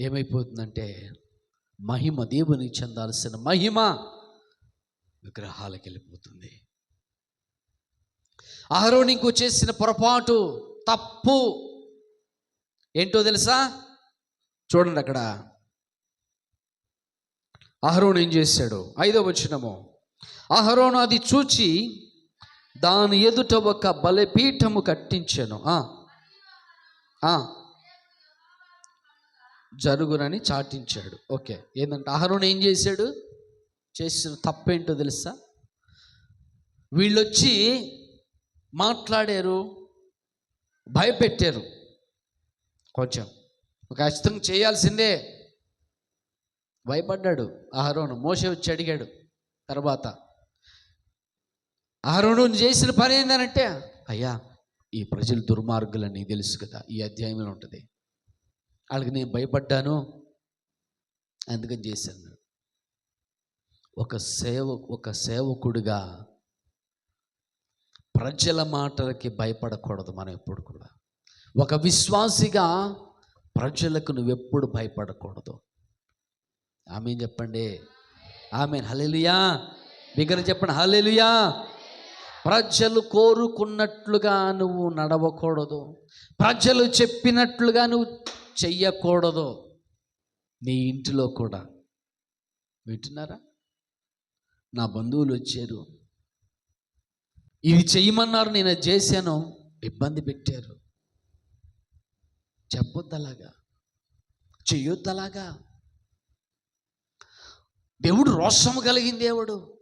ఏమైపోతుందంటే మహిమ దేవునికి చెందాల్సిన మహిమ విగ్రహాలకు వెళ్ళిపోతుంది. అహరోని ఇంకో చేసిన పొరపాటు తప్పు ఏంటో తెలుసా? చూడండి అక్కడ. అహరోను ఏం చేశాడు? ఐదో వచ్చినము అహరోను అది చూచి దాని ఎదుట ఒక బలిపీఠము కట్టించాను. జరుగునని చాటించాడు. ఓకే. ఏంటంటే అహరోను ఏం చేశాడు? చేసిన తప్పేంటో తెలుసా? వీళ్ళొచ్చి మాట్లాడారు భయపెట్టారు. కొంచెం. ఒక ఖచ్చితంగా చేయాల్సిందే. భయపడ్డాడు అహరోను. మోసే వచ్చి అడిగాడు తర్వాత అహరోను చేసిన పని ఏంటనంటే అయ్యా ఈ ప్రజలు దుర్మార్గులని తెలుసు కదా ఈ అధ్యాయంలో ఉంటుంది. వాళ్ళకి నేను భయపడ్డాను. అందుకని చేశాను. ఒక సేవ ఒక సేవకుడిగా ప్రజల మాటలకి భయపడకూడదు మనం ఎప్పుడు కూడా. ఒక విశ్వాసిగా ప్రజలకు నువ్వెప్పుడు భయపడకూడదు. ఆమె చెప్పండి. ఆమె హలెలుయా బిగ్గర చెప్పండి. హలెలుయా ప్రజలు కోరుకున్నట్లుగా నువ్వు నడవకూడదు. ప్రజలు చెప్పినట్లుగా నువ్వు చెయ్యకూడదు. నీ ఇంటిలో కూడా. వింటున్నారా? నా బంధువులు వచ్చారు. ఇది చెయ్యమన్నారు నేను చేశాను. ఇబ్బంది పెట్టారు. చెప్పొద్దు అలాగా. చేయొద్దు అలాగా. దేవుడు రోషము కలిగిన దేవుడు.